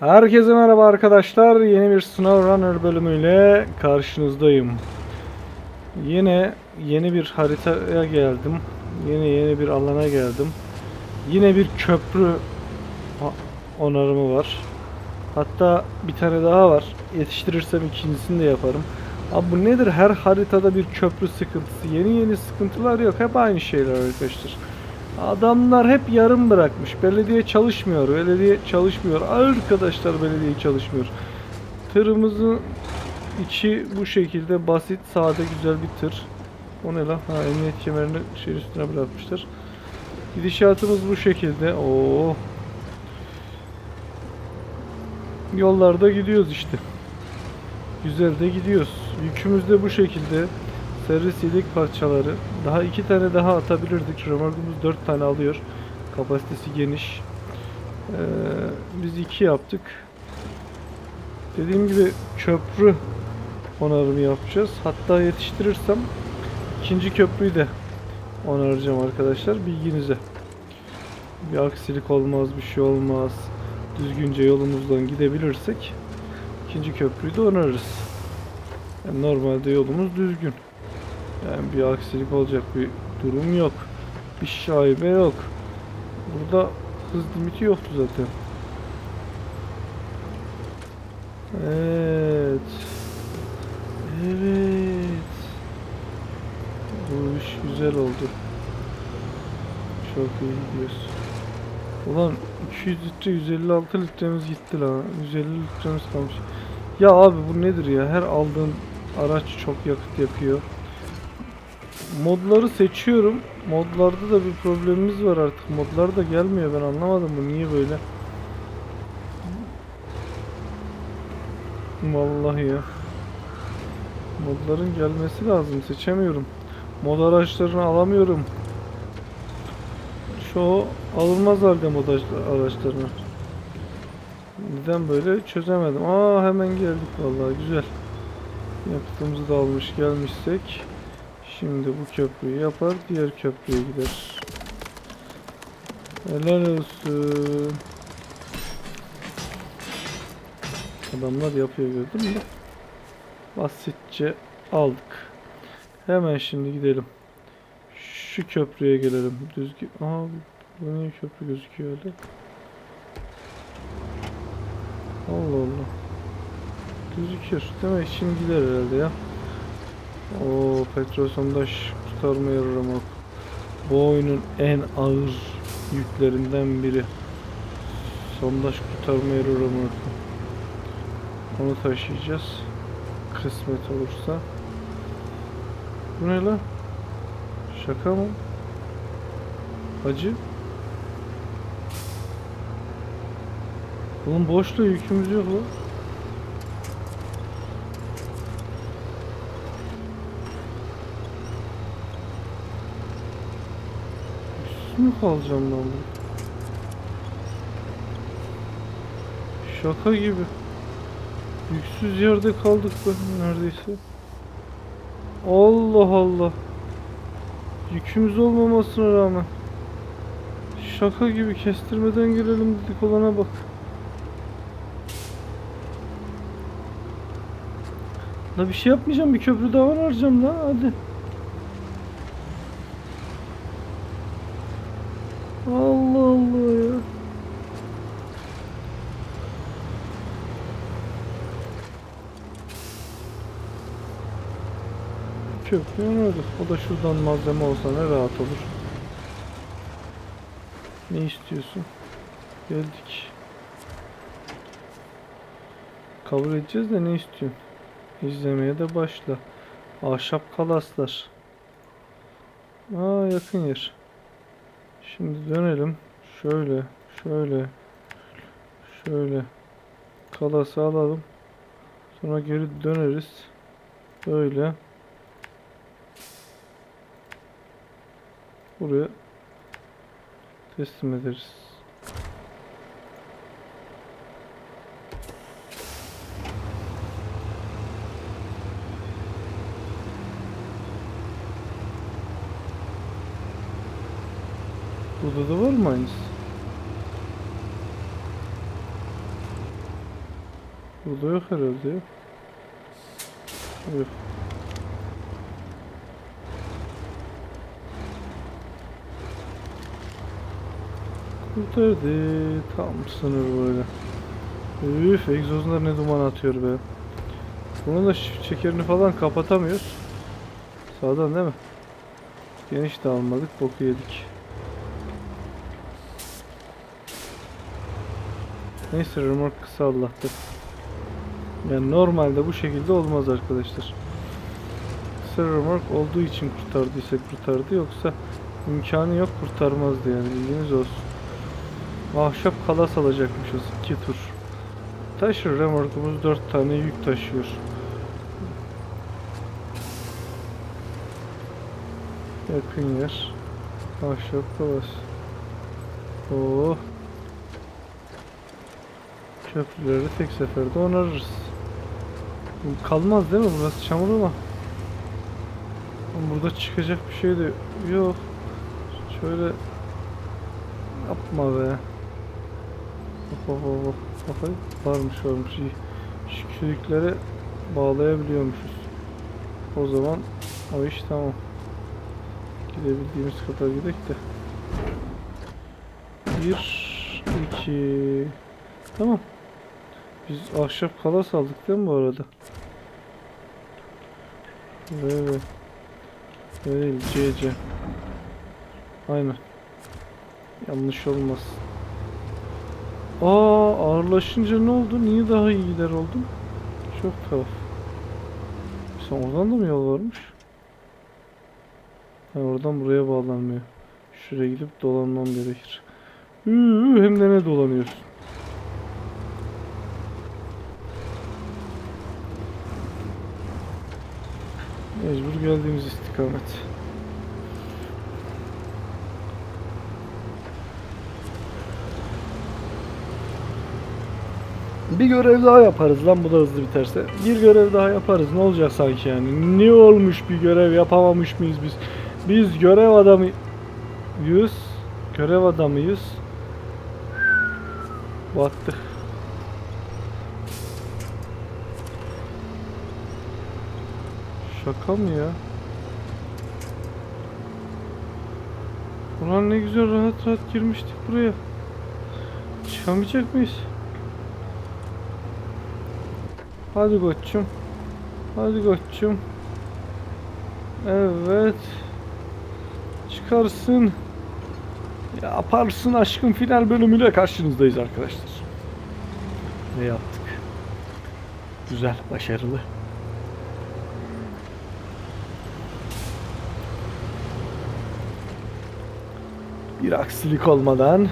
Herkese merhaba arkadaşlar. Yeni bir SnowRunner bölümüyle karşınızdayım. Yine yeni bir haritaya geldim. Yine yeni bir alana geldim. Yine bir köprü onarımı var. Hatta bir tane daha var. Yetiştirirsem ikincisini de yaparım. Abi bu nedir? Her haritada bir köprü sıkıntısı. Yeni yeni sıkıntılar yok. Hep aynı şeyler arkadaşlar. Adamlar hep yarım bırakmış. Belediye çalışmıyor. Belediye çalışmıyor. Arkadaşlar belediye çalışmıyor. Tırımızın içi bu şekilde basit, sade, güzel bir tır. O ne lan? Ha emniyet kemerini şeyin üstüne bırakmışlar. Gidişatımız bu şekilde. Oo. Yollarda gidiyoruz işte. Güzel de gidiyoruz. Yükümüz de bu şekilde. Servis yedek parçaları. Daha iki tane daha atabilirdik. Römorkumuz dört tane alıyor. Kapasitesi geniş. Ee, biz iki yaptık. Dediğim gibi köprü onarımı yapacağız. Hatta yetiştirirsem ikinci köprüyü de onaracağım arkadaşlar. Bilginize. Bir aksilik olmaz, bir şey olmaz. Düzgünce yolumuzdan gidebilirsek ikinci köprüyü de onarırız. Yani normalde yolumuz düzgün. Yani bir aksilik olacak bir durum yok. Bir şaibe yok. Burada hız limiti yoktu zaten. Evet. Evet. Bu iş güzel oldu. Çok iyi gidiyoruz. Ulan 200 litre 156 litremiz gitti lan. 150 litremiz kalmış. Ya abi bu nedir ya? Her aldığım araç çok yakıt yakıyor. Modları seçiyorum. Modlarda da bir problemimiz var artık. Modlar da gelmiyor. Ben anlamadım bu niye böyle. Vallahi ya. Modların gelmesi lazım. Seçemiyorum. Mod araçlarını alamıyorum. Çoğu alınmaz halde mod araç- araçlarını. Neden böyle çözemedim. Aa hemen geldik vallahi güzel. Yakıtımızı da almış gelmişsek. Şimdi bu köprüyü yapar, diğer köprüye gider. Helal olsun. Adamlar yapıyor gördün mü? Basitçe aldık. Hemen şimdi gidelim. Şu köprüye gelelim. Düzgün. Aa bu niye köprü gözüküyor öyle? Allah Allah. Gözüküyor. Demek şimdi gider herhalde ya. O petrol sondaj kurtarma yarı remork. Bu oyunun en ağır yüklerinden biri. Sondaj kurtarma yarı remorku. Onu taşıyacağız. Kısmet olursa. Bu ne lan? Şaka mı? Acı. Bunun boşluğu yükümüz yok lan. Üstü mü kalacağım ben bu? Şaka gibi. Yüksüz yerde kaldık be neredeyse. Allah Allah. Yükümüz olmamasına rağmen. Şaka gibi kestirmeden girelim dedik olana bak. La bir şey yapmayacağım bir köprü daha arayacağım la hadi. Allah Allah ya. Köprü yanıyordu. O da şuradan malzeme olsa ne rahat olur. Ne istiyorsun? Geldik. Kabul edeceğiz de ne istiyorsun? İzlemeye de başla. Ahşap kalaslar. Aa yakın yer. Şimdi dönelim. Şöyle, şöyle, şöyle. Kalası alalım. Sonra geri döneriz. Böyle. Buraya teslim ederiz. Burada da var mı aynısı? Burada yok herhalde. Yok. Kurtardı. Tam sınır böyle. Üf egzozlar ne duman atıyor be. Bunun da shift çekerini falan kapatamıyoruz. Sağdan değil mi? Geniş de almadık boku yedik. Neyse remork kısa Allah'tı. Yani normalde bu şekilde olmaz arkadaşlar. Kısa remork olduğu için kurtardıysa kurtardı yoksa imkanı yok kurtarmazdı yani bilginiz olsun. Ahşap kalas alacakmışız 2 tur. Taşır remorkumuz 4 tane yük taşıyor. Yakın yer. Ahşap kalas. Oo. Köprüleri tek seferde onarırız. Kalmaz değil mi? Burası çamur. Ama Burada çıkacak bir şey de yok. Şöyle yapma be. Hop hop hop. Bakayım. Varmış varmış. Şu kürekleri bağlayabiliyormuşuz. O zaman o iş tamam. Gidebildiğimiz kadar gidek de. Bir, iki. Tamam. Biz ahşap kalas aldık değil mi bu arada? Evet. Değil CC. Aynen. Yanlış olmaz. Aa ağırlaşınca ne oldu? Niye daha iyi gider oldum? Çok tuhaf. Sen oradan da mı yol varmış? Ha, oradan buraya bağlanmıyor. Şuraya gidip dolanmam gerekir. Üü, hem de ne dolanıyorsun? Mecbur geldiğimiz istikamet. Bir görev daha yaparız lan bu da hızlı biterse. Bir görev daha yaparız ne olacak sanki yani. Ne olmuş bir görev yapamamış mıyız biz? Biz görev adamı yüz görev adamıyız. Battık. Şaka mı ya? Ulan ne güzel rahat rahat girmiştik buraya. Çıkamayacak mıyız? Hadi koçum. Hadi koçum. Evet. Çıkarsın. Yaparsın aşkın final bölümüyle karşınızdayız arkadaşlar. Ne yaptık? Güzel, başarılı. Bir aksilik olmadan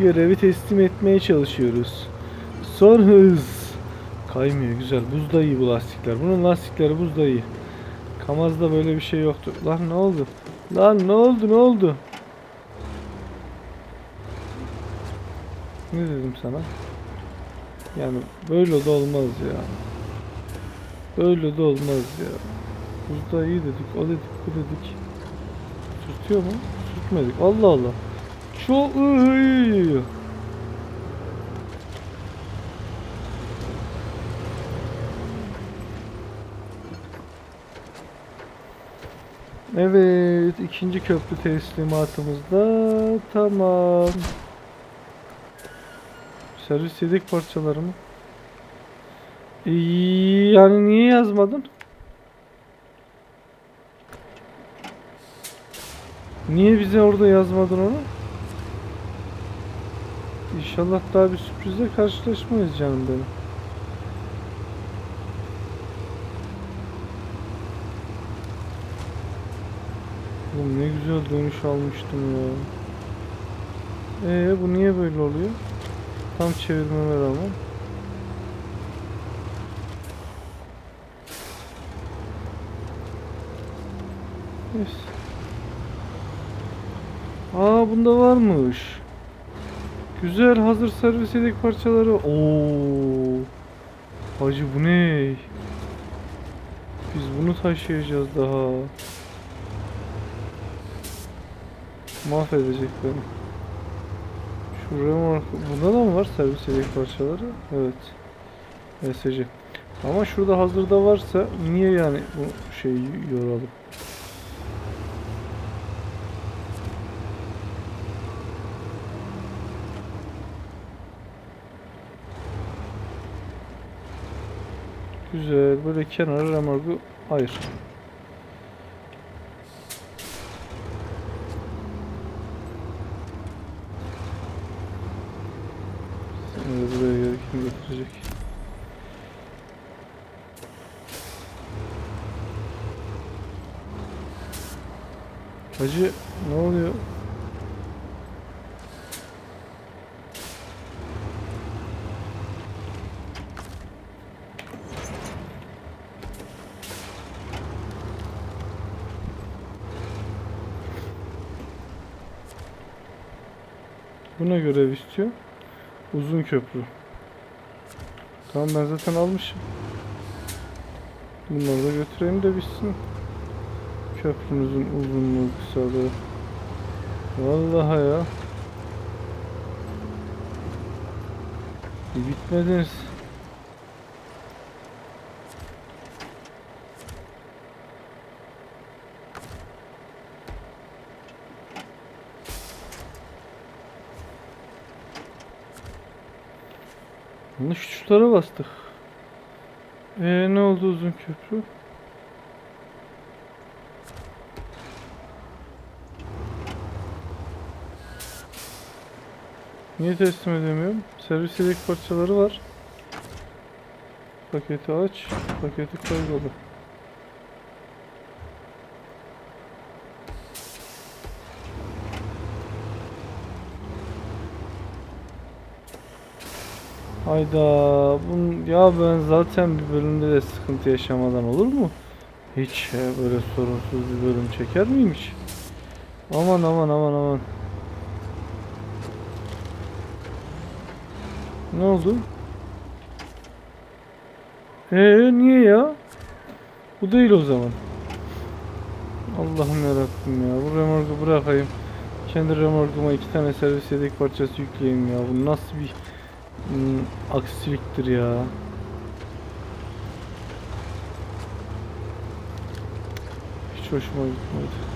görevi teslim etmeye çalışıyoruz. Son hız. Kaymıyor güzel. Buz da iyi bu lastikler. Bunun lastikleri buz da iyi. Kamaz'da böyle bir şey yoktu. Lan ne oldu? Lan ne oldu ne oldu? Ne dedim sana? Yani böyle de olmaz ya. Böyle de olmaz ya. Buzda iyi dedik, o dedik, bu dedik. Sürtüyor mu? Sürtmedik. Allah Allah. Çok iyi. Evet, ikinci köprü teslimatımız da tamam. Servis yedek parçaları mı? İyi, yani niye yazmadın? Niye bize orada yazmadın onu? İnşallah daha bir sürprizle karşılaşmayız canım benim. Ne güzel dönüş almıştım ya. Ee bu niye böyle oluyor? Tam çevirmeme rağmen. Neyse. Aa bunda varmış. Güzel hazır servis yedek parçaları. Oo. Hacı bu ne? Biz bunu taşıyacağız daha. Mahvedecek beni. Şu remork bunda da mı var servis yedek parçaları? Evet. ESC. Ama şurada hazırda varsa niye yani bu şeyi yoralım? Güzel. Böyle kenara remorku ayır. Hacı ne oluyor? Bu ne görev istiyor? Uzun köprü. Tamam ben zaten almışım. Bunları da götüreyim de bitsin. Köprümüzün uzunluğu kısalığı. Vallahi ya. Bitmediniz. Yanlış tuşlara bastık. Ee ne oldu uzun köprü? Niye teslim edemiyorum? Servis yedek parçaları var. Paketi aç. Paketi kaybolu. Hayda. Bun, ya ben zaten bir bölümde de sıkıntı yaşamadan olur mu? Hiç ya böyle sorunsuz bir bölüm çeker miyim hiç? Aman aman aman aman. Ne oldu? Ee niye ya? Bu değil o zaman. Allah'ım yarabbim ya. Bu remorku bırakayım. Kendi remorkuma iki tane servis yedek parçası yükleyeyim ya. Bu nasıl bir hmm, aksiliktir ya. Hiç hoşuma gitmedi.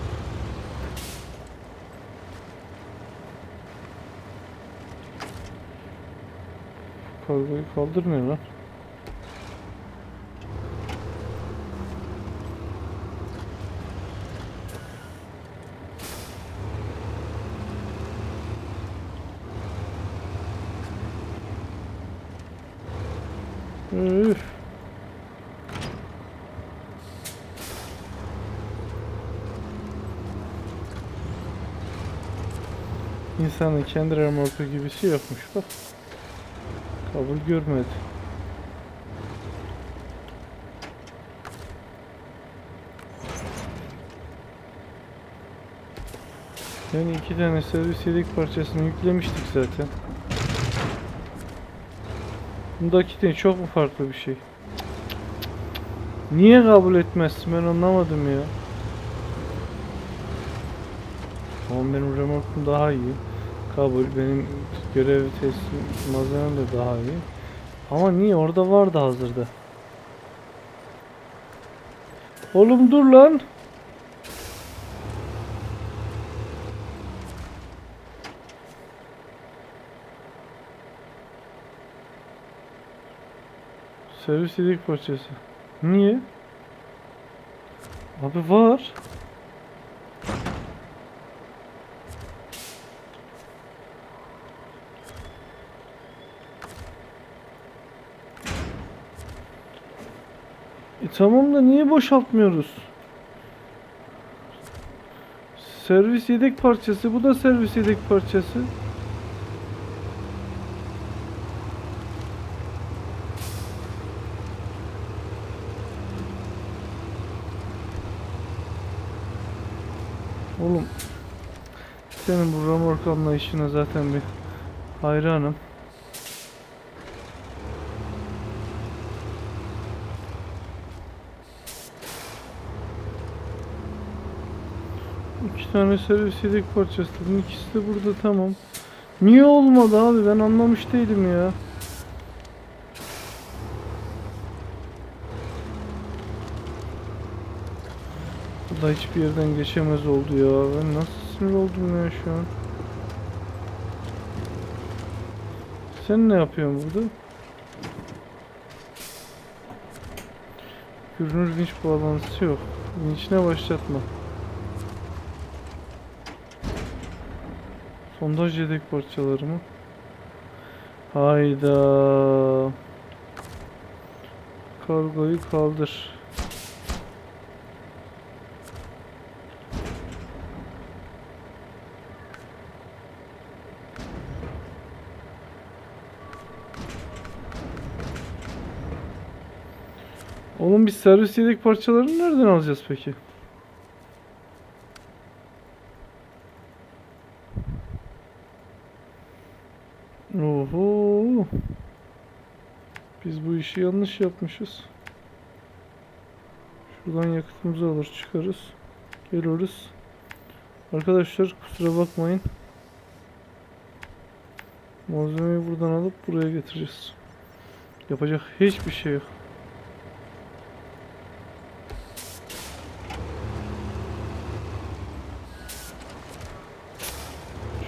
Kargoyu kaldırmıyor lan. Üf. İnsanın kendi remorku gibisi yokmuş bak. Kabul görmedi. Yani iki tane servis yedek parçasını yüklemiştik zaten. Bundaki de çok mu farklı bir şey? Niye kabul etmezsin ben anlamadım ya. Ama benim remorkum daha iyi. Kabul benim görev teslim malzemem daha iyi. Ama niye orada vardı hazırda. Oğlum dur lan. Servis yedek parçası. Niye? Abi var. Tamam da niye boşaltmıyoruz? Servis yedek parçası. Bu da servis yedek parçası. Oğlum senin bu remork anlayışına zaten bir hayranım. İki tane servis yedek parçası. Bunun ikisi de burada tamam. Niye olmadı abi ben anlamış değilim ya. Bu da hiçbir yerden geçemez oldu ya. Ben nasıl sinir oldum ya şu an. Sen ne yapıyorsun burada? Görünür vinç bağlantısı yok. Vinçine başlatma. Sondaj yedek parçaları mı? Hayda. Kargoyu kaldır. Oğlum biz servis yedek parçalarını nereden alacağız peki? Biz bu işi yanlış yapmışız. Şuradan yakıtımızı alır çıkarız. Geliyoruz. Arkadaşlar kusura bakmayın. Malzemeyi buradan alıp buraya getireceğiz. Yapacak hiçbir şey yok.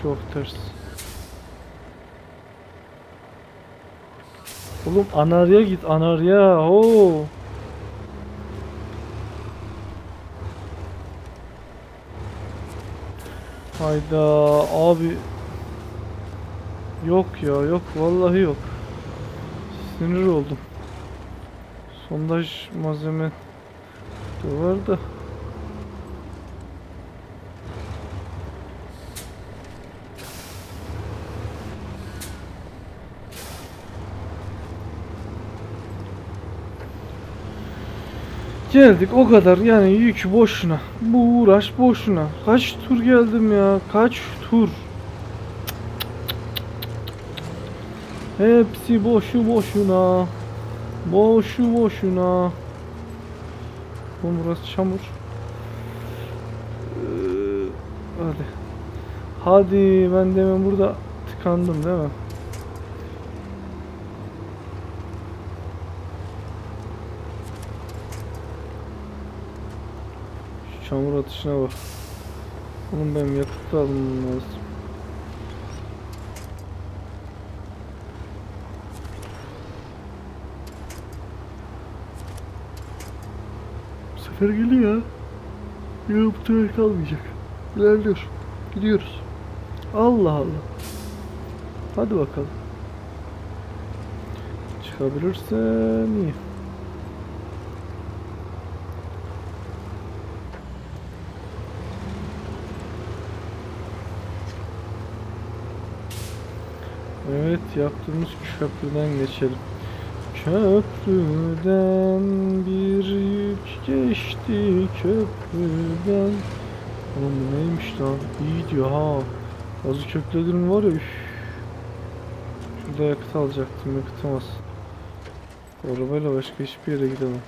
Çok ters. Oğlum anarya git anarya. Oo. Hayda abi. Yok ya yok vallahi yok. Sinir oldum. Sondaj malzeme de var da. Geldik o kadar yani yük boşuna. Bu uğraş boşuna. Kaç tur geldim ya? Kaç tur? Hepsi boşu boşuna. Boşu boşuna. Oğlum burası çamur. Ee, Hadi. Hadi ben demin burada tıkandım değil mi? Çamur atışına bak. Oğlum benim yakıt almam lazım. Bu sefer geliyor. Ya bu sefer kalmayacak. İlerliyor. Gidiyoruz. Allah Allah. Hadi bakalım. Çıkabilirsen iyi. Evet yaptığımız köprüden geçelim. Köprüden bir yük geçti köprüden. Oğlum bu neymiş lan? İyi diyor ha. Azı kökledim var ya üf. Şurada yakıt alacaktım yakıtım az. Bu Arabayla başka hiçbir yere gidemem.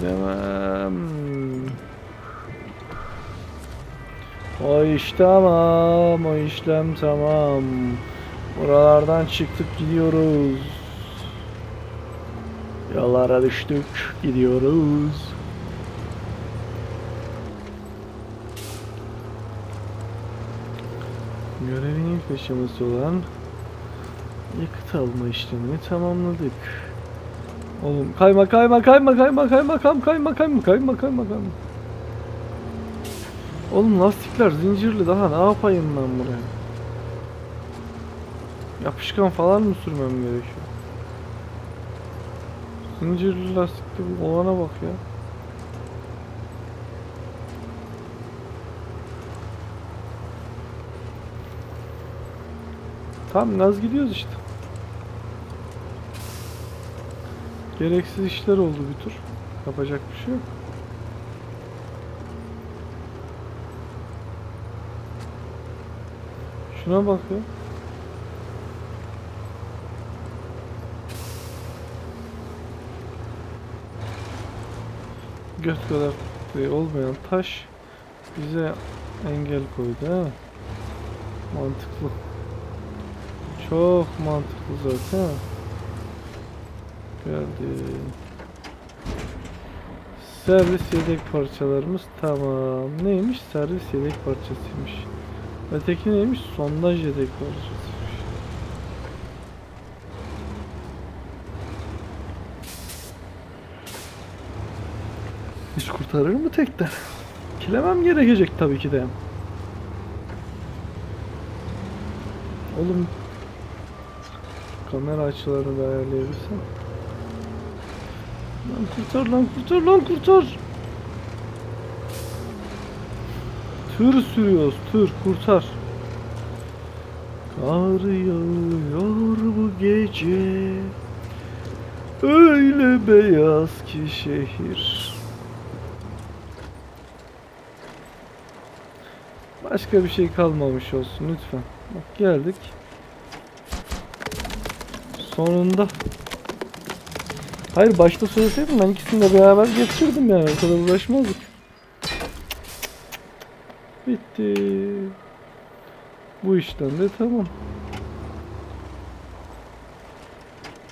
Gidemem. O iş tamam, o işlem tamam. Buralardan çıktık gidiyoruz. Yollara düştük, gidiyoruz. Görevin ilk aşaması olan yakıt alma işlemini tamamladık. Oğlum kayma kayma kayma kayma kayma kayma kayma kayma kayma kayma kayma. Oğlum lastikler zincirli daha ne yapayım ben buraya? Yapışkan falan mı sürmem gerekiyor? Zincirli lastikli olana bak ya. Tamam gaz gidiyoruz işte. Gereksiz işler oldu bir tur. Yapacak bir şey yok. Şuna bak ya. Göt kadar olmayan taş bize engel koydu ha. Mantıklı. Çok mantıklı zaten. Geldi. Servis yedek parçalarımız tamam. Neymiş? Servis yedek parçasıymış. Öteki neymiş? Sondaj yedek parçasıymış. İş kurtarır mı tekten? Kilemem gerekecek tabii ki de. Oğlum kamera açılarını da ayarlayabilsem. Lan kurtar lan kurtar lan kurtar. Tır sürüyoruz tır kurtar. Kar yağıyor bu gece. Öyle beyaz ki şehir. Başka bir şey kalmamış olsun lütfen. Bak geldik. Sonunda. Hayır başta söyleseydim ben ikisini de beraber getirdim yani. O kadar uğraşmazdık. Bitti. Bu işten de tamam.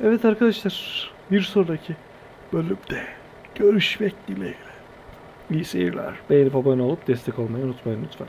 Evet arkadaşlar. Bir sonraki bölümde görüşmek dileğiyle. İyi seyirler. Beğenip abone olup destek olmayı unutmayın lütfen.